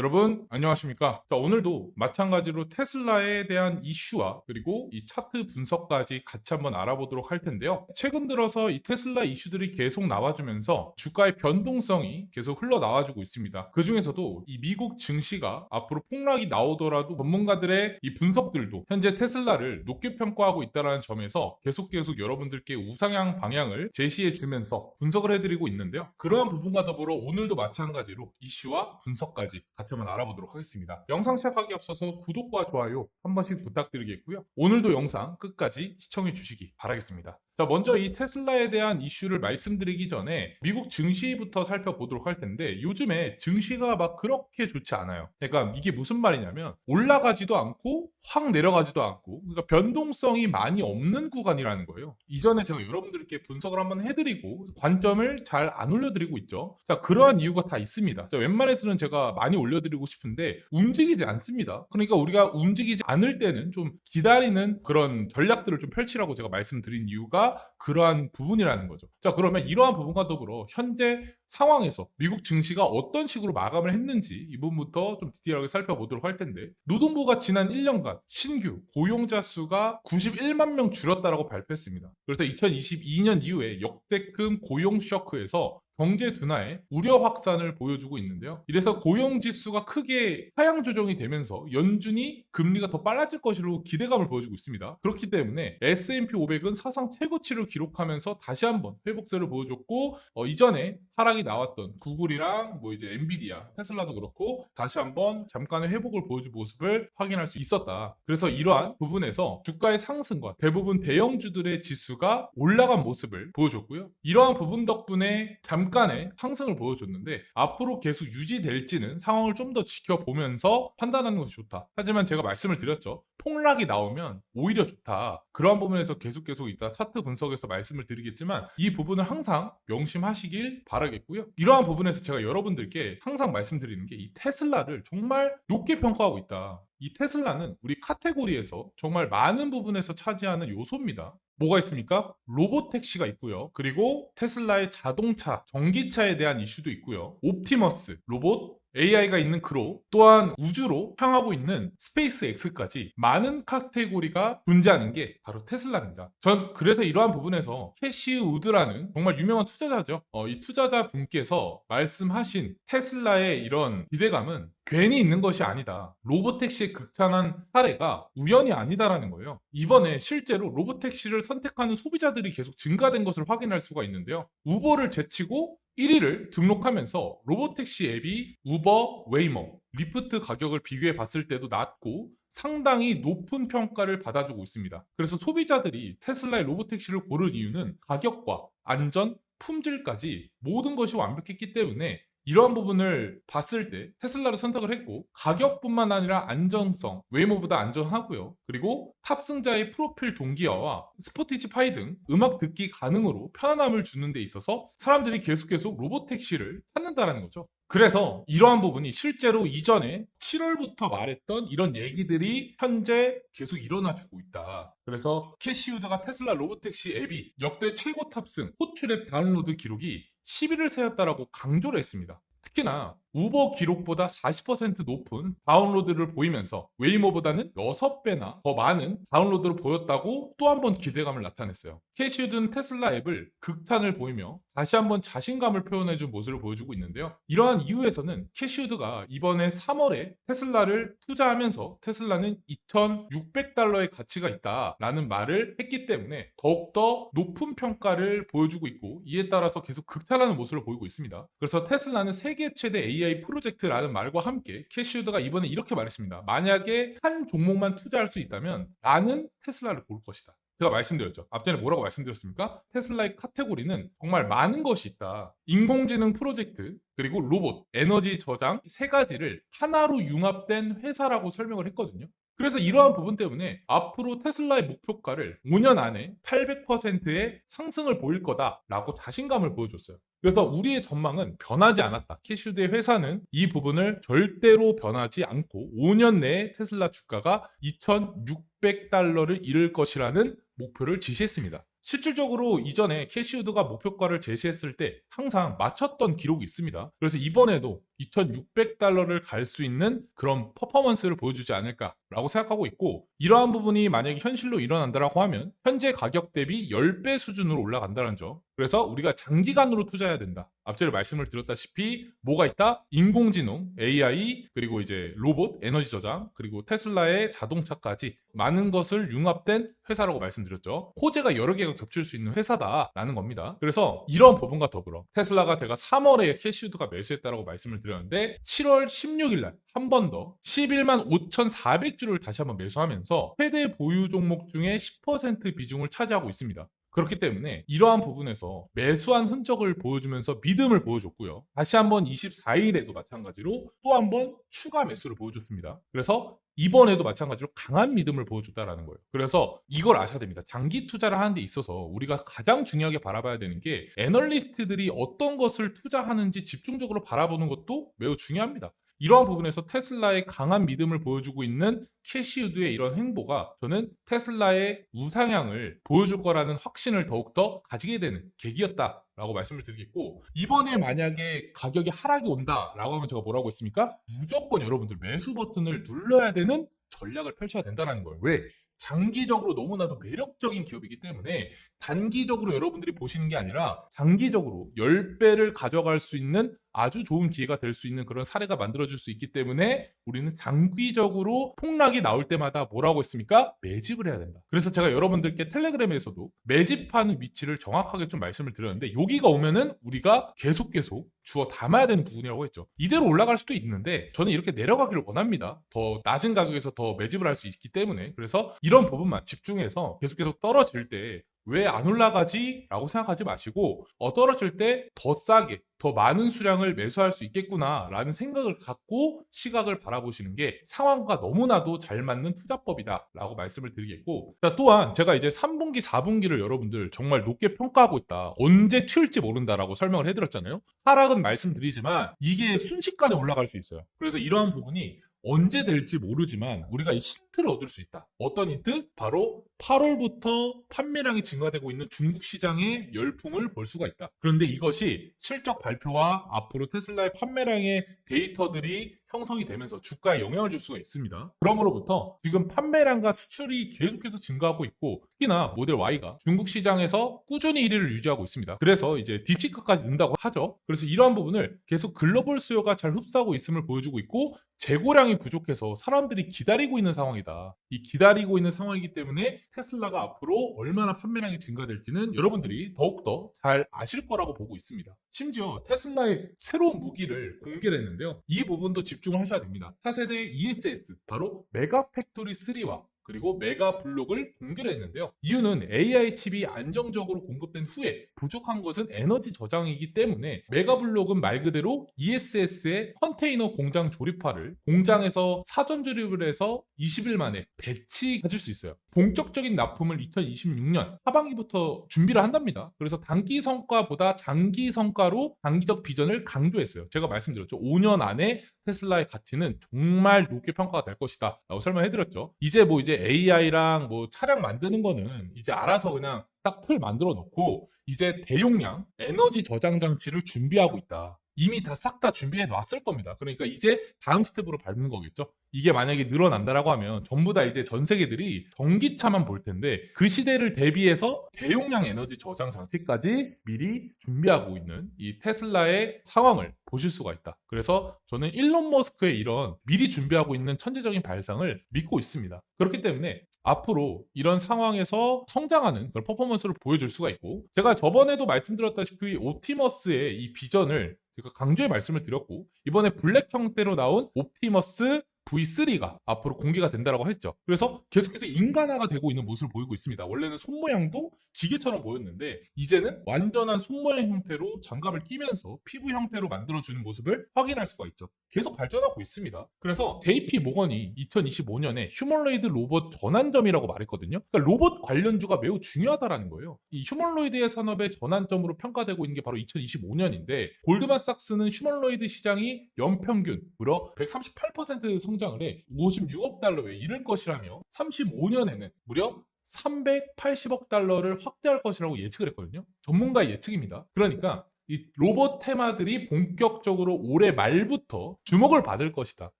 여러분 안녕하십니까? 자, 오늘도 마찬가지로 테슬라에 대한 이슈와 그리고 이 차트 분석까지 같이 한번 알아보도록 할 텐데요. 최근 들어서 이 테슬라 이슈들이 계속 나와주면서 주가의 변동성이 계속 흘러나와주고 있습니다. 그 중에서도 이 미국 증시가 앞으로 폭락이 나오더라도 전문가들의 이 분석들도 현재 테슬라를 높게 평가하고 있다는 점에서 계속 계속 여러분들께 우상향 방향을 제시해 주면서 분석을 해드리고 있는데요. 그러한 부분과 더불어 오늘도 마찬가지로 이슈와 분석까지 같이 한번 알아보도록 하겠습니다. 영상 시작하기 앞서서 구독과 좋아요 한 번씩 부탁드리겠고요. 오늘도 영상 끝까지 시청해 주시기 바라겠습니다. 자, 먼저 이 테슬라에 대한 이슈를 말씀드리기 전에 미국 증시부터 살펴보도록 할 텐데 요즘에 증시가 막 그렇게 좋지 않아요. 그러니까 이게 무슨 말이냐면 올라가지도 않고 확 내려가지도 않고 그러니까 변동성이 많이 없는 구간이라는 거예요. 이전에 제가 여러분들께 분석을 한번 해드리고 관점을 잘 안 올려드리고 있죠. 자, 그러한 이유가 다 있습니다. 자, 웬만해서는 제가 많이 올려드리고 싶은데 움직이지 않습니다. 그러니까 우리가 움직이지 않을 때는 좀 기다리는 그런 전략들을 좀 펼치라고 제가 말씀드린 이유가 그러한 부분이라는 거죠. 자, 그러면 이러한 부분과 더불어 현재 상황에서 미국 증시가 어떤 식으로 마감을 했는지 이 부분부터 좀 디테일하게 살펴보도록 할 텐데 노동부가 지난 1년간 신규 고용자 수가 91만 명 줄었다라고 발표했습니다. 그래서 2022년 이후에 역대급 고용 쇼크에서 경제 둔화의 우려 확산을 보여주고 있는데요. 이래서 고용 지수가 크게 하향 조정이 되면서 연준이 금리가 더 빨라질 것으로 기대감을 보여주고 있습니다. 그렇기 때문에 S&P 500은 사상 최고치를 기록하면서 다시 한번 회복세를 보여줬고 어, 이전에 하락이 나왔던 구글이랑 뭐 이제 엔비디아, 테슬라도 그렇고 다시 한번 잠깐의 회복을 보여준 모습을 확인할 수 있었다. 그래서 이러한 부분에서 주가의 상승과 대부분 대형주들의 지수가 올라간 모습을 보여줬고요. 이러한 부분 덕분에 잠깐 의 상승을 보여줬는데 앞으로 계속 유지될지는 상황을 좀 더 지켜보면서 판단하는 것이 좋다. 하지만 제가 말씀을 드렸죠. 폭락이 나오면 오히려 좋다. 그러한 부분에서 계속 계속 이따 차트 분석에서 말씀을 드리겠지만 이 부분을 항상 명심하시길 바라겠고요. 이러한 부분에서 제가 여러분들께 항상 말씀드리는 게 이 테슬라를 정말 높게 평가하고 있다. 이 테슬라는 우리 카테고리에서 정말 많은 부분에서 차지하는 요소입니다. 뭐가 있습니까? 로보택시가 있고요. 그리고 테슬라의 자동차, 전기차에 대한 이슈도 있고요. 옵티머스, 로봇, AI가 있는 크로, 또한 우주로 향하고 있는 스페이스 X까지 많은 카테고리가 존재하는 게 바로 테슬라입니다. 전 그래서 이러한 부분에서 캐시 우드라는 정말 유명한 투자자죠. 어, 이 투자자 분께서 말씀하신 테슬라의 이런 기대감은 괜히 있는 것이 아니다. 로보택시의 극찬한 사례가 우연이 아니다라는 거예요. 이번에 실제로 로보택시를 선택하는 소비자들이 계속 증가된 것을 확인할 수가 있는데요. 우버를 제치고 1위를 등록하면서 로보택시 앱이 우버, 웨이머, 리프트 가격을 비교해 봤을 때도 낮고 상당히 높은 평가를 받아주고 있습니다. 그래서 소비자들이 테슬라의 로보택시를 고른 이유는 가격과 안전, 품질까지 모든 것이 완벽했기 때문에 이러한 부분을 봤을 때 테슬라를 선택을 했고 가격뿐만 아니라 안정성, 웨이모보다 안전하고요. 그리고 탑승자의 프로필 동기화와 스포티지파이 등 음악 듣기 가능으로 편안함을 주는 데 있어서 사람들이 계속 계속 로보택시를 찾는다라는 거죠. 그래서 이러한 부분이 실제로 이전에 7월부터 말했던 이런 얘기들이 현재 계속 일어나주고 있다. 그래서 캐시우드가 테슬라 로보택시 앱이 역대 최고 탑승 호출앱 다운로드 기록이 10위를 세웠다라고 강조를 했습니다. 특히나 우버 기록보다 40% 높은 다운로드를 보이면서 웨이모보다는 6배나 더 많은 다운로드를 보였다고 또 한 번 기대감을 나타냈어요. 캐시우드는 테슬라 앱을 극찬을 보이며 다시 한번 자신감을 표현해준 모습을 보여주고 있는데요. 이러한 이유에서는 캐시우드가 이번에 3월에 테슬라를 투자하면서 테슬라는 2,600달러의 가치가 있다라는 말을 했기 때문에 더욱더 높은 평가를 보여주고 있고 이에 따라서 계속 극찬하는 모습을 보이고 있습니다. 그래서 테슬라는 세계 최대 프로젝트라는 말과 함께 캐시우드가 이번에 이렇게 말했습니다. 만약에 한 종목만 투자할 수 있다면 나는 테슬라를 고를 것이다. 제가 말씀드렸죠. 앞전에 뭐라고 말씀드렸습니까? 테슬라의 카테고리는 정말 많은 것이 있다. 인공지능 프로젝트, 그리고 로봇, 에너지 저장 세 가지를 하나로 융합된 회사라고 설명을 했거든요. 그래서 이러한 부분 때문에 앞으로 테슬라의 목표가를 5년 안에 800%의 상승을 보일 거다라고 자신감을 보여줬어요. 그래서 우리의 전망은 변하지 않았다. 캐슈드의 회사는 이 부분을 절대로 변하지 않고 5년 내에 테슬라 주가가 2,600달러를 이룰 것이라는 목표를 지시했습니다. 실질적으로 이전에 캐시우드가 목표가를 제시했을 때 항상 맞췄던 기록이 있습니다. 그래서 이번에도 2600달러를 갈 수 있는 그런 퍼포먼스를 보여주지 않을까라고 생각하고 있고 이러한 부분이 만약에 현실로 일어난다라고 하면 현재 가격 대비 10배 수준으로 올라간다는 점. 그래서 우리가 장기간으로 투자해야 된다. 앞전에 말씀을 드렸다시피 뭐가 있다? 인공지능, AI, 그리고 이제 로봇, 에너지 저장, 그리고 테슬라의 자동차까지 많은 것을 융합된 회사라고 말씀드렸죠. 호재가 여러 개가 겹칠 수 있는 회사다라는 겁니다. 그래서 이런 부분과 더불어 테슬라가 제가 3월에 캐시우드가 매수했다라고 말씀을 드렸 는데 7월 16일 날 한 번 더 11만 5,400주를 다시 한번 매수하면서 최대 보유 종목 중에 10% 비중을 차지하고 있습니다. 그렇기 때문에 이러한 부분에서 매수한 흔적을 보여주면서 믿음을 보여줬고요. 다시 한번 24일에도 마찬가지로 또 한번 추가 매수를 보여줬습니다. 그래서 이번에도 마찬가지로 강한 믿음을 보여줬다라는 거예요. 그래서 이걸 아셔야 됩니다. 장기 투자를 하는 데 있어서 우리가 가장 중요하게 바라봐야 되는 게 애널리스트들이 어떤 것을 투자하는지 집중적으로 바라보는 것도 매우 중요합니다. 이러한 부분에서 테슬라의 강한 믿음을 보여주고 있는 캐시우드의 이런 행보가 저는 테슬라의 우상향을 보여줄 거라는 확신을 더욱더 가지게 되는 계기였다 라고 말씀을 드리겠고 이번에 만약에 가격이 하락이 온다라고 하면 제가 뭐라고 했습니까? 무조건 여러분들 매수 버튼을 눌러야 되는 전략을 펼쳐야 된다는 거예요. 왜? 장기적으로 너무나도 매력적인 기업이기 때문에 단기적으로 여러분들이 보시는 게 아니라 장기적으로 10배를 가져갈 수 있는 아주 좋은 기회가 될 수 있는 그런 사례가 만들어질 수 있기 때문에 우리는 장기적으로 폭락이 나올 때마다 뭐라고 했습니까? 매집을 해야 된다. 그래서 제가 여러분들께 텔레그램에서도 매집하는 위치를 정확하게 좀 말씀을 드렸는데 여기가 오면은 우리가 계속 계속 주어 담아야 되는 부분이라고 했죠. 이대로 올라갈 수도 있는데 저는 이렇게 내려가기를 원합니다. 더 낮은 가격에서 더 매집을 할 수 있기 때문에 그래서 이런 부분만 집중해서 계속 계속 떨어질 때 왜 안 올라가지? 라고 생각하지 마시고 어, 떨어질 때 더 싸게 더 많은 수량을 매수할 수 있겠구나 라는 생각을 갖고 시각을 바라보시는 게 상황과 너무나도 잘 맞는 투자법이다 라고 말씀을 드리겠고 자, 또한 제가 이제 3분기 4분기를 여러분들 정말 높게 평가하고 있다 언제 튈지 모른다 라고 설명을 해드렸잖아요 하락은 말씀드리지만 이게 순식간에 올라갈 수 있어요 그래서 이러한 부분이 언제 될지 모르지만 우리가 이 힌트를 얻을 수 있다. 어떤 힌트? 바로 8월부터 판매량이 증가되고 있는 중국 시장의 열풍을 볼 수가 있다. 그런데 이것이 실적 발표와 앞으로 테슬라의 판매량의 데이터들이 형성이 되면서 주가에 영향을 줄 수가 있습니다. 그러므로부터 지금 판매량과 수출이 계속해서 증가하고 있고 특히나 모델 Y가 중국 시장에서 꾸준히 1위를 유지하고 있습니다. 그래서 이제 딥시크까지 는다고 하죠. 그래서 이러한 부분을 계속 글로벌 수요가 잘 흡수하고 있음을 보여주고 있고 재고량이 부족해서 사람들이 기다리고 있는 상황이다. 이 기다리고 있는 상황이기 때문에 테슬라가 앞으로 얼마나 판매량이 증가될지는 여러분들이 더욱더 잘 아실 거라고 보고 있습니다. 심지어 테슬라의 새로운 무기를 공개를 했는데요. 이 부분도 집 중을 하셔야 됩니다. 차세대 ESS, 바로 메가 팩토리 3와 그리고 메가 블록을 공개를 했는데요. 이유는 AI 칩이 안정적으로 공급된 후에 부족한 것은 에너지 저장이기 때문에 메가 블록은 말 그대로 ESS의 컨테이너 공장 조립화를 공장에서 사전 조립을 해서 20일 만에 배치 가질 수 있어요. 본격적인 납품을 2026년 하반기부터 준비를 한답니다. 그래서 단기 성과보다 장기 성과로 단기적 비전을 강조했어요. 제가 말씀드렸죠. 5년 안에 테슬라의 가치는 정말 높게 평가가 될 것이다. 라고 설명해드렸죠. 이제 뭐 이제 AI랑 뭐 차량 만드는 거는 이제 알아서 그냥 딱틀 만들어 놓고 이제 대용량 에너지 저장 장치를 준비하고 있다. 이미 다 싹 다 준비해 놨을 겁니다. 그러니까 이제 다음 스텝으로 밟는 거겠죠. 이게 만약에 늘어난다라고 하면 전부 다 이제 전 세계들이 전기차만 볼 텐데 그 시대를 대비해서 대용량 에너지 저장 장치까지 미리 준비하고 있는 이 테슬라의 상황을 보실 수가 있다. 그래서 저는 일론 머스크의 이런 미리 준비하고 있는 천재적인 발상을 믿고 있습니다. 그렇기 때문에 앞으로 이런 상황에서 성장하는 그런 퍼포먼스를 보여줄 수가 있고 제가 저번에도 말씀드렸다시피 옵티머스의 이 비전을 강조의 말씀을 드렸고 이번에 블랙 형태로 나온 옵티머스 V3가 앞으로 공개가 된다라고 했죠. 그래서 계속해서 인간화가 되고 있는 모습을 보이고 있습니다. 원래는 손 모양도 기계처럼 보였는데 이제는 완전한 손 모양 형태로 장갑을 끼면서 피부 형태로 만들어주는 모습을 확인할 수가 있죠. 계속 발전하고 있습니다. 그래서 JP 모건이 2025년에 휴머노이드 로봇 전환점이라고 말했거든요. 그러니까 로봇 관련주가 매우 중요하다라는 거예요. 이 휴머노이드의 산업의 전환점으로 평가되고 있는 게 바로 2025년인데 골드만삭스는 휴머노이드 시장이 연평균 무려 138% 성장 을 해 56억 달러에 이를 것이라며 35년에는 무려 380억 달러를 확대할 것이라고 예측을 했거든요. 전문가의 예측입니다. 그러니까 이 로봇 테마들이 본격적으로 올해 말부터 주목을 받을 것이다.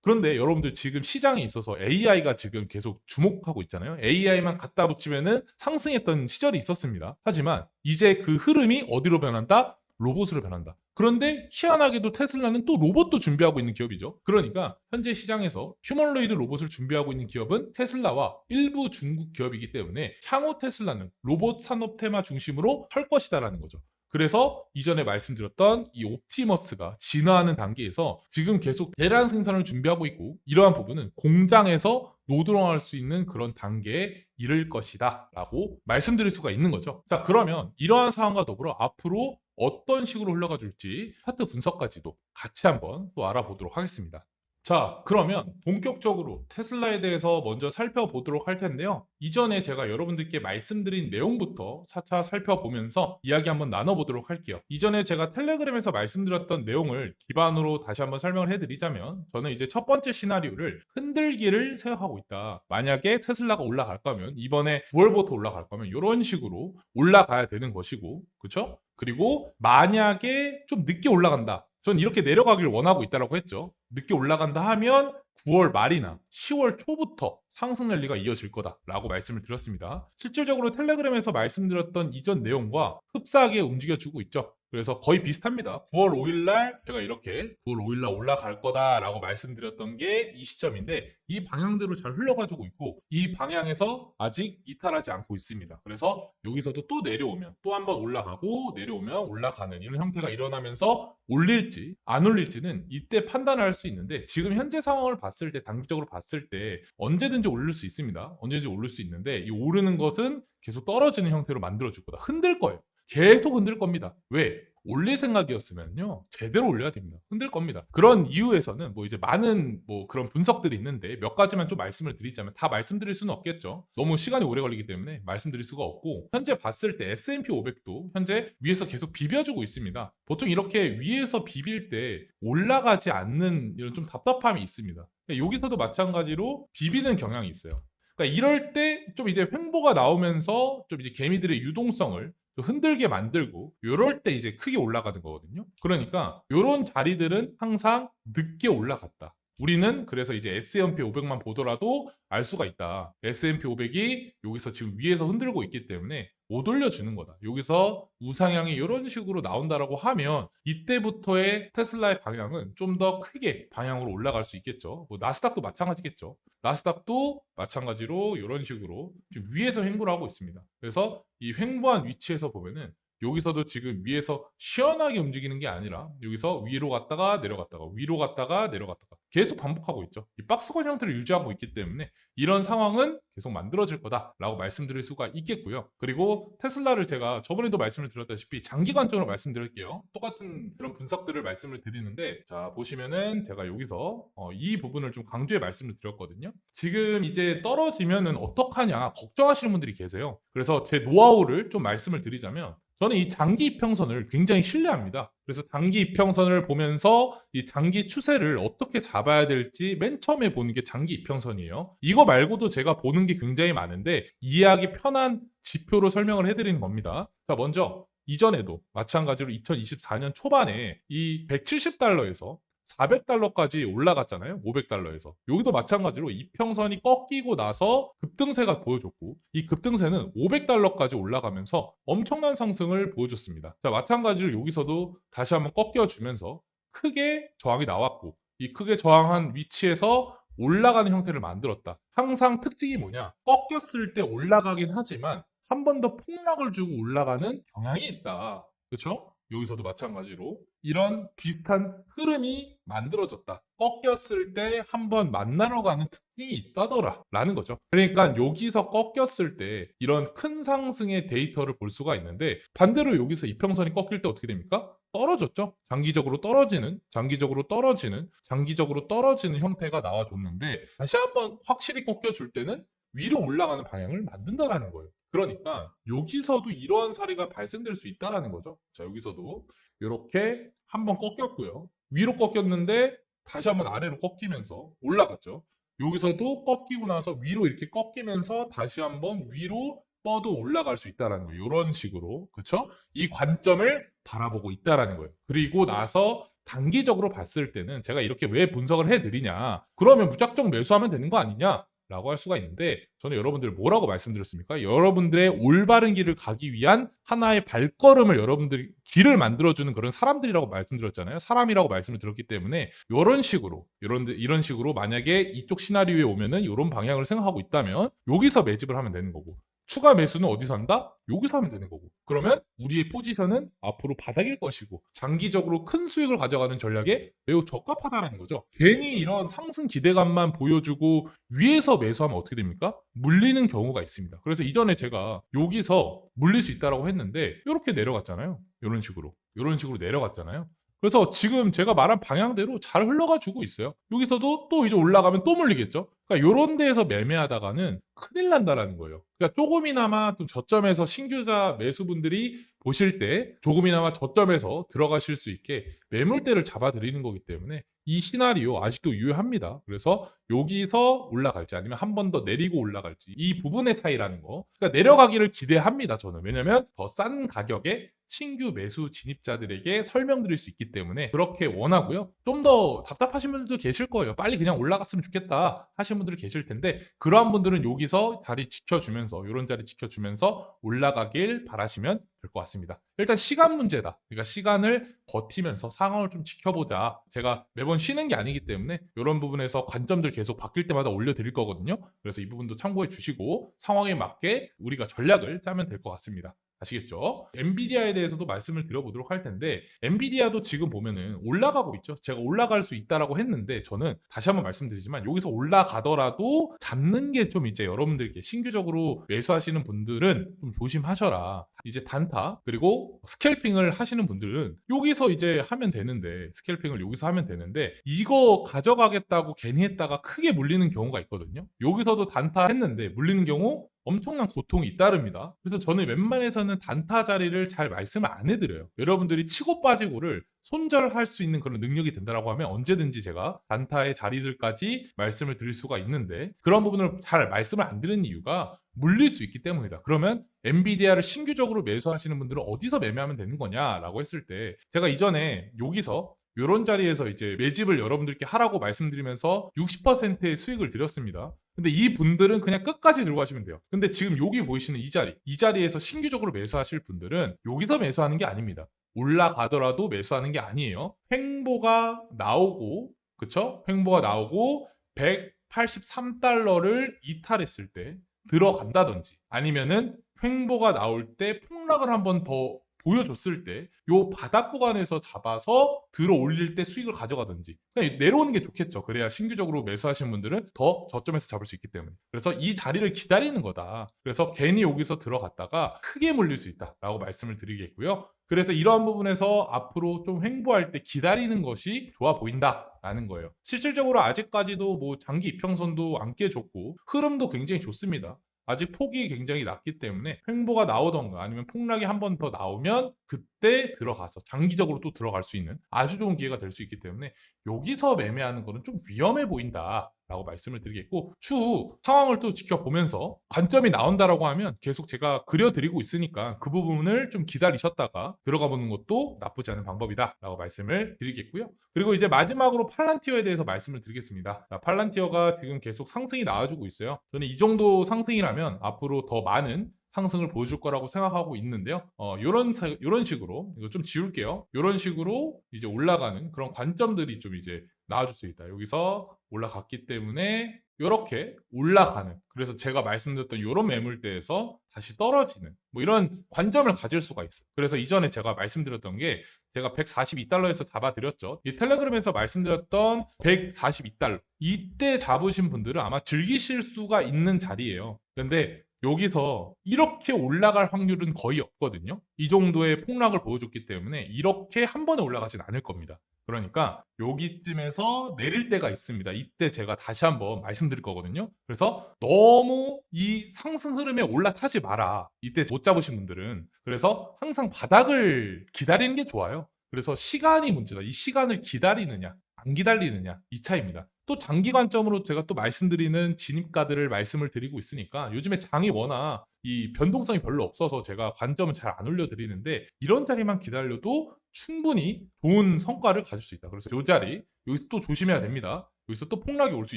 그런데 여러분들 지금 시장에 있어서 AI가 지금 계속 주목하고 있잖아요. AI만 갖다 붙이면은 상승했던 시절이 있었습니다. 하지만 이제 그 흐름이 어디로 변한다? 로봇으로 변한다. 그런데 희한하게도 테슬라는 또 로봇도 준비하고 있는 기업이죠. 그러니까 현재 시장에서 휴머노이드 로봇을 준비하고 있는 기업은 테슬라와 일부 중국 기업이기 때문에 향후 테슬라는 로봇 산업 테마 중심으로 설 것이다라는 거죠. 그래서 이전에 말씀드렸던 이 옵티머스가 진화하는 단계에서 지금 계속 대량 생산을 준비하고 있고 이러한 부분은 공장에서 노드롱할 수 있는 그런 단계에 이를 것이다 라고 말씀드릴 수가 있는 거죠. 자 그러면 이러한 상황과 더불어 앞으로 어떤 식으로 흘러가 줄지 차트 분석까지도 같이 한번 또 알아보도록 하겠습니다. 자, 그러면 본격적으로 테슬라에 대해서 먼저 살펴보도록 할 텐데요. 이전에 제가 여러분들께 말씀드린 내용부터 차차 살펴보면서 이야기 한번 나눠보도록 할게요. 이전에 제가 텔레그램에서 말씀드렸던 내용을 기반으로 다시 한번 설명을 해드리자면 저는 이제 첫 번째 시나리오를 흔들기를 생각하고 있다. 만약에 테슬라가 올라갈 거면 이번에 9월부터 올라갈 거면 이런 식으로 올라가야 되는 것이고, 그렇죠? 그리고 만약에 좀 늦게 올라간다. 전 이렇게 내려가길 원하고 있다라고 했죠. 늦게 올라간다 하면 9월 말이나 10월 초부터 상승 랠리가 이어질 거다라고 말씀을 드렸습니다. 실질적으로 텔레그램에서 말씀드렸던 이전 내용과 흡사하게 움직여주고 있죠. 그래서 거의 비슷합니다. 9월 5일 날 제가 이렇게 9월 5일 날 올라갈 거다라고 말씀드렸던 게 이 시점인데 이 방향대로 잘 흘러가지고 있고 이 방향에서 아직 이탈하지 않고 있습니다. 그래서 여기서도 또 내려오면 또 한번 올라가고 내려오면 올라가는 이런 형태가 일어나면서 올릴지 안 올릴지는 이때 판단을 할수 있는데 지금 현재 상황을 봤을 때 단기적으로 봤을 때 언제든지 오를 수 있습니다. 언제든지 오를 수 있는데 이 오르는 것은 계속 떨어지는 형태로 만들어줄 거다. 흔들 거예요. 계속 흔들 겁니다. 왜? 올릴 생각이었으면요 제대로 올려야 됩니다. 흔들 겁니다. 그런 이유에서는 뭐 이제 많은 뭐 그런 분석들이 있는데 몇 가지만 좀 말씀을 드리자면 다 말씀드릴 수는 없겠죠. 너무 시간이 오래 걸리기 때문에 말씀드릴 수가 없고 현재 봤을 때 S&P 500도 현재 위에서 계속 비벼주고 있습니다. 보통 이렇게 위에서 비빌 때 올라가지 않는 이런 좀 답답함이 있습니다. 그러니까 여기서도 마찬가지로 비비는 경향이 있어요. 그러니까 이럴 때 좀 이제 횡보가 나오면서 좀 이제 개미들의 유동성을 좀 흔들게 만들고 요럴 때 이제 크게 올라가는 거거든요. 그러니까 요런 자리들은 항상 늦게 올라갔다. 우리는 그래서 이제 S&P 500만 보더라도 알 수가 있다. S&P 500이 여기서 지금 위에서 흔들고 있기 때문에 못 올려주는 거다. 여기서 우상향이 이런 식으로 나온다라고 하면 이때부터의 테슬라의 방향은 좀 더 크게 방향으로 올라갈 수 있겠죠. 뭐 나스닥도 마찬가지겠죠. 나스닥도 마찬가지로 이런 식으로 지금 위에서 횡보를 하고 있습니다. 그래서 이 횡보한 위치에서 보면은 여기서도 지금 위에서 시원하게 움직이는 게 아니라 여기서 위로 갔다가 내려갔다가 위로 갔다가 내려갔다가 계속 반복하고 있죠. 이 박스권 형태를 유지하고 있기 때문에 이런 상황은 계속 만들어질 거다라고 말씀드릴 수가 있겠고요. 그리고 테슬라를 제가 저번에도 말씀을 드렸다시피 장기 관점으로 말씀드릴게요. 똑같은 그런 분석들을 말씀을 드리는데 자 보시면은 제가 여기서 어, 이 부분을 좀 강조해 말씀을 드렸거든요. 지금 이제 떨어지면은 어떡하냐 걱정하시는 분들이 계세요. 그래서 제 노하우를 좀 말씀을 드리자면 저는 이 장기 이평선을 굉장히 신뢰합니다. 그래서 장기 이평선을 보면서 이 장기 추세를 어떻게 잡아야 될지 맨 처음에 보는 게 장기 이평선이에요. 이거 말고도 제가 보는 게 굉장히 많은데 이해하기 편한 지표로 설명을 해드리는 겁니다. 자, 먼저 이전에도 마찬가지로 2024년 초반에 이 170달러에서 400달러까지 올라갔잖아요. 500달러에서. 여기도 마찬가지로 이평선이 꺾이고 나서 급등세가 보여줬고 이 급등세는 500달러까지 올라가면서 엄청난 상승을 보여줬습니다. 자, 마찬가지로 여기서도 다시 한번 꺾여주면서 크게 저항이 나왔고 이 크게 저항한 위치에서 올라가는 형태를 만들었다. 항상 특징이 뭐냐? 꺾였을 때 올라가긴 하지만 한 번 더 폭락을 주고 올라가는 경향이 있다. 그렇죠? 여기서도 마찬가지로 이런 비슷한 흐름이 만들어졌다. 꺾였을 때 한번 만나러 가는 특징이 있다더라. 라는 거죠. 그러니까 여기서 꺾였을 때 이런 큰 상승의 데이터를 볼 수가 있는데 반대로 여기서 이평선이 꺾일 때 어떻게 됩니까? 떨어졌죠. 장기적으로 떨어지는, 장기적으로 떨어지는, 장기적으로 떨어지는 형태가 나와줬는데 다시 한번 확실히 꺾여줄 때는 위로 올라가는 방향을 만든다라는 거예요. 그러니까 여기서도 이러한 사례가 발생될 수 있다라는 거죠. 자, 여기서도 이렇게 한번 꺾였고요. 위로 꺾였는데 다시 한번 아래로 꺾이면서 올라갔죠. 여기서도 꺾이고 나서 위로 이렇게 꺾이면서 다시 한번 위로 뻗어 올라갈 수 있다라는 거예요. 이런 식으로. 그렇죠? 이 관점을 바라보고 있다라는 거예요. 그리고 나서 단기적으로 봤을 때는 제가 이렇게 왜 분석을 해드리냐. 그러면 무작정 매수하면 되는 거 아니냐? 라고 할 수가 있는데 저는 여러분들 뭐라고 말씀드렸습니까? 여러분들의 올바른 길을 가기 위한 하나의 발걸음을 여러분들이 길을 만들어주는 그런 사람들이라고 말씀드렸잖아요. 사람이라고 말씀을 드렸기 때문에 이런 식으로 이런 이런 식으로 만약에 이쪽 시나리오에 오면은 이런 방향을 생각하고 있다면 여기서 매집을 하면 되는 거고 추가 매수는 어디서 한다? 여기서 하면 되는 거고. 그러면 우리의 포지션은 앞으로 바닥일 것이고 장기적으로 큰 수익을 가져가는 전략에 매우 적합하다는 거죠. 괜히 이런 상승 기대감만 보여주고 위에서 매수하면 어떻게 됩니까? 물리는 경우가 있습니다. 그래서 이전에 제가 여기서 물릴 수 있다라고 했는데 이렇게 내려갔잖아요. 이런 식으로. 이런 식으로 내려갔잖아요. 그래서 지금 제가 말한 방향대로 잘 흘러가지고 있어요. 여기서도 또 이제 올라가면 또 물리겠죠. 그러니까 이런 데에서 매매하다가는 큰일 난다라는 거예요. 그러니까 조금이나마 좀 저점에서 신규자 매수분들이 보실 때 조금이나마 저점에서 들어가실 수 있게 매물대를 잡아드리는 거기 때문에 이 시나리오 아직도 유효합니다. 그래서 여기서 올라갈지 아니면 한 번 더 내리고 올라갈지 이 부분의 차이라는 거. 그러니까 내려가기를 기대합니다. 저는 왜냐하면 더 싼 가격에 신규 매수 진입자들에게 설명드릴 수 있기 때문에 그렇게 원하고요. 좀 더 답답하신 분들도 계실 거예요. 빨리 그냥 올라갔으면 좋겠다 하시는 분들이 계실 텐데 그러한 분들은 여기서 자리 지켜주면서 이런 자리 지켜주면서 올라가길 바라시면 될 것 같습니다. 일단 시간 문제다. 그러니까 시간을 버티면서 상황을 좀 지켜보자. 제가 매번 쉬는 게 아니기 때문에 이런 부분에서 관점들 계속 바뀔 때마다 올려드릴 거거든요. 그래서 이 부분도 참고해 주시고 상황에 맞게 우리가 전략을 짜면 될 것 같습니다. 아시겠죠? 엔비디아에 대해서도 말씀을 드려보도록 할 텐데 엔비디아도 지금 보면은 올라가고 있죠. 제가 올라갈 수 있다라고 했는데 저는 다시 한번 말씀드리지만 여기서 올라가더라도 잡는 게 좀 이제 여러분들께 신규적으로 매수하시는 분들은 좀 조심하셔라. 이제 단타 그리고 스캘핑을 하시는 분들은 여기서 이제 하면 되는데 스캘핑을 여기서 하면 되는데 이거 가져가겠다고 괜히 했다가 크게 물리는 경우가 있거든요. 여기서도 단타 했는데 물리는 경우 엄청난 고통이 잇따릅니다. 그래서 저는 웬만해서는 단타 자리를 잘 말씀을 안 해드려요. 여러분들이 치고 빠지고를 손절할 수 있는 그런 능력이 된다라고 하면 언제든지 제가 단타의 자리들까지 말씀을 드릴 수가 있는데 그런 부분을 잘 말씀을 안 드리는 이유가 물릴 수 있기 때문이다. 그러면 엔비디아를 신규적으로 매수하시는 분들은 어디서 매매하면 되는 거냐라고 했을 때 제가 이전에 여기서 이런 자리에서 이제 매집을 여러분들께 하라고 말씀드리면서 60%의 수익을 드렸습니다. 근데 이 분들은 그냥 끝까지 들고 가시면 돼요. 근데 지금 여기 보이시는 이 자리, 이 자리에서 신규적으로 매수하실 분들은 여기서 매수하는 게 아닙니다. 올라가더라도 매수하는 게 아니에요. 횡보가 나오고, 그쵸? 횡보가 나오고 183달러를 이탈했을 때 들어간다든지 아니면은 횡보가 나올 때 폭락을 한번 더 보여줬을 때 요 바닥 구간에서 잡아서 들어 올릴 때 수익을 가져가든지 그냥 내려오는 게 좋겠죠. 그래야 신규적으로 매수하시는 분들은 더 저점에서 잡을 수 있기 때문에 그래서 이 자리를 기다리는 거다. 그래서 괜히 여기서 들어갔다가 크게 물릴 수 있다라고 말씀을 드리겠고요. 그래서 이러한 부분에서 앞으로 좀 횡보할 때 기다리는 것이 좋아 보인다라는 거예요. 실질적으로 아직까지도 뭐 장기 이평선도 안 깨졌고 흐름도 굉장히 좋습니다. 아직 폭이 굉장히 낮기 때문에 횡보가 나오던가 아니면 폭락이 한 번 더 나오면 그때 들어가서 장기적으로 또 들어갈 수 있는 아주 좋은 기회가 될 수 있기 때문에 여기서 매매하는 거는 좀 위험해 보인다. 라고 말씀을 드리겠고 추후 상황을 또 지켜보면서 관점이 나온다라고 하면 계속 제가 그려드리고 있으니까 그 부분을 좀 기다리셨다가 들어가 보는 것도 나쁘지 않은 방법이다 라고 말씀을 드리겠고요 그리고 이제 마지막으로 팔란티어에 대해서 말씀을 드리겠습니다 자, 팔란티어가 지금 계속 상승이 나와주고 있어요 저는 이 정도 상승이라면 앞으로 더 많은 상승을 보여줄 거라고 생각하고 있는데요. 어, 요런, 사, 요런 식으로, 이거 좀 지울게요. 요런 식으로 이제 올라가는 그런 관점들이 좀 이제 나와줄 수 있다. 여기서 올라갔기 때문에 이렇게 올라가는 그래서 제가 말씀드렸던 이런 매물대에서 다시 떨어지는 뭐 이런 관점을 가질 수가 있어요. 그래서 이전에 제가 말씀드렸던 게 제가 142달러에서 잡아드렸죠. 이 텔레그램에서 말씀드렸던 142달러 이때 잡으신 분들은 아마 즐기실 수가 있는 자리예요. 근데 여기서 이렇게 올라갈 확률은 거의 없거든요. 이 정도의 폭락을 보여줬기 때문에 이렇게 한 번에 올라가진 않을 겁니다. 그러니까 여기쯤에서 내릴 때가 있습니다. 이때 제가 다시 한번 말씀드릴 거거든요. 그래서 너무 이 상승 흐름에 올라타지 마라. 이때 못 잡으신 분들은. 그래서 항상 바닥을 기다리는 게 좋아요. 그래서 시간이 문제다. 이 시간을 기다리느냐, 안 기다리느냐, 이 차이입니다. 또 장기 관점으로 제가 또 말씀드리는 진입가들을 말씀을 드리고 있으니까 요즘에 장이 워낙 이 변동성이 별로 없어서 제가 관점은 잘안 올려드리는데 이런 자리만 기다려도 충분히 좋은 성과를 가질 수 있다. 그래서 이 자리 여기서 또 조심해야 됩니다. 여기서 또 폭락이 올 수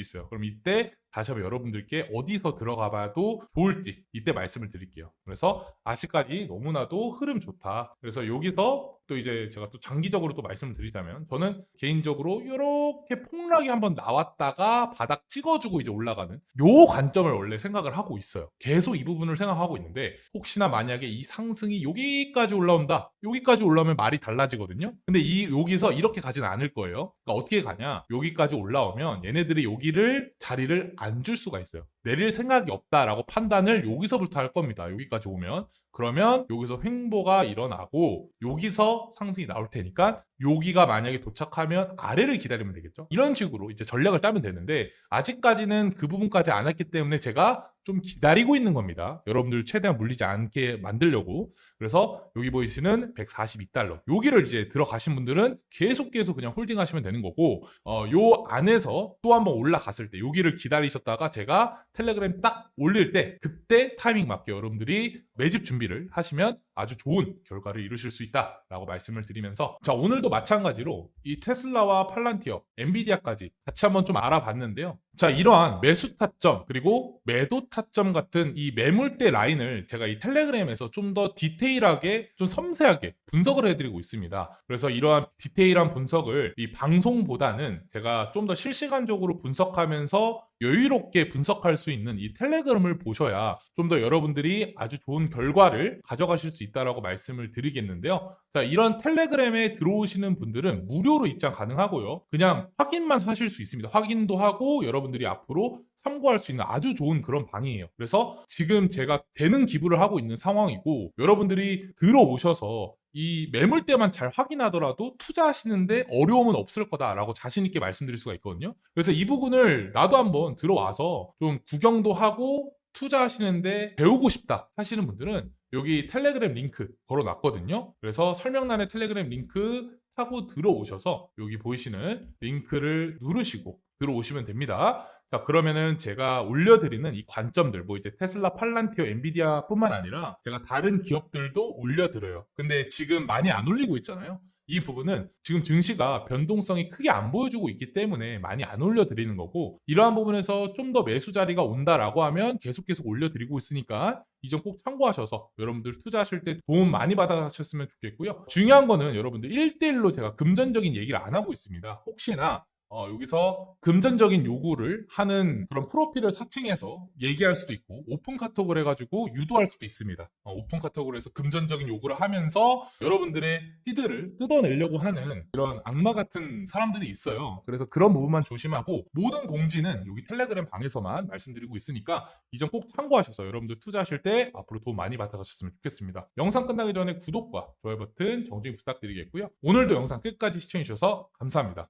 있어요. 그럼 이때 다시 한번 여러분들께 어디서 들어가 봐도 좋을지 이때 말씀을 드릴게요. 그래서 아직까지 너무나도 흐름 좋다. 그래서 여기서 또 이제 제가 또 장기적으로 또 말씀을 드리자면 저는 개인적으로 이렇게 폭락이 한번 나왔다가 바닥 찍어주고 이제 올라가는 요 관점을 원래 생각을 하고 있어요. 계속 이 부분을 생각하고 있는데 혹시나 만약에 이 상승이 여기까지 올라온다. 여기까지 올라오면 말이 달라지거든요. 근데 이 여기서 이렇게 가지는 않을 거예요. 그러니까 어떻게 가냐? 여기까지 올라오면 얘네들이 여기를 자리를 안줄 수가 있어요. 내릴 생각이 없다라고 판단을 여기서부터 할 겁니다. 여기까지 오면 그러면 여기서 횡보가 일어나고 여기서 상승이 나올 테니까 여기가 만약에 도착하면 아래를 기다리면 되겠죠. 이런 식으로 이제 전략을 짜면 되는데 아직까지는 그 부분까지 안 했기 때문에 제가 좀 기다리고 있는 겁니다. 여러분들 최대한 물리지 않게 만들려고. 그래서 여기 보이시는 142달러. 여기를 이제 들어가신 분들은 계속 계속 그냥 홀딩 하시면 되는 거고, 어, 요 안에서 또 한번 올라갔을 때 여기를 기다리셨다가 제가 텔레그램 딱 올릴 때 그때 타이밍 맞게 여러분들이 매집 준비를 하시면 아주 좋은 결과를 이루실 수 있다라고 말씀을 드리면서 자 오늘도 마찬가지로 이 테슬라와 팔란티어, 엔비디아까지 같이 한번 좀 알아봤는데요. 자 이러한 매수 타점 그리고 매도 타점 같은 이 매물대 라인을 제가 이 텔레그램에서 좀 더 디테일하게 좀 섬세하게 분석을 해드리고 있습니다. 그래서 이러한 디테일한 분석을 이 방송보다는 제가 좀 더 실시간적으로 분석하면서 여유롭게 분석할 수 있는 이 텔레그램을 보셔야 좀 더 여러분들이 아주 좋은 결과를 가져가실 수 있다라고 말씀을 드리겠는데요. 자, 이런 텔레그램에 들어오시는 분들은 무료로 입장 가능하고요. 그냥 확인만 하실 수 있습니다. 확인도 하고 여러분들이 앞으로 참고할 수 있는 아주 좋은 그런 방이에요. 그래서 지금 제가 재능 기부를 하고 있는 상황이고 여러분들이 들어오셔서 이 매물대만 잘 확인하더라도 투자하시는데 어려움은 없을 거다라고 자신 있게 말씀드릴 수가 있거든요. 그래서 이 부분을 나도 한번 들어와서 좀 구경도 하고 투자하시는데 배우고 싶다 하시는 분들은 여기 텔레그램 링크 걸어놨거든요. 그래서 설명란에 텔레그램 링크 타고 들어오셔서 여기 보이시는 링크를 누르시고 들어오시면 됩니다. 자, 그러면은 제가 올려드리는 이 관점들, 뭐 이제 테슬라, 팔란티어, 엔비디아 뿐만 아니라 제가 다른 기업들도 올려드려요. 근데 지금 많이 안 올리고 있잖아요. 이 부분은 지금 증시가 변동성이 크게 안 보여주고 있기 때문에 많이 안 올려드리는 거고 이러한 부분에서 좀 더 매수 자리가 온다라고 하면 계속 계속 올려드리고 있으니까 이 점 꼭 참고하셔서 여러분들 투자하실 때 도움 많이 받아가셨으면 좋겠고요. 중요한 거는 여러분들 1대1로 제가 금전적인 얘기를 안 하고 있습니다. 혹시나 어, 여기서 금전적인 요구를 하는 그런 프로필을 사칭해서 얘기할 수도 있고 오픈 카톡을 해가지고 유도할 수도 있습니다. 어, 오픈 카톡으로 해서 금전적인 요구를 하면서 여러분들의 티드를 뜯어내려고 하는 이런 악마 같은 사람들이 있어요. 그래서 그런 부분만 조심하고 모든 공지는 여기 텔레그램 방에서만 말씀드리고 있으니까 이 점 꼭 참고하셔서 여러분들 투자하실 때 앞으로 도움 많이 받아가셨으면 좋겠습니다. 영상 끝나기 전에 구독과 좋아요 버튼 정중히 부탁드리겠고요. 오늘도 영상 끝까지 시청해주셔서 감사합니다.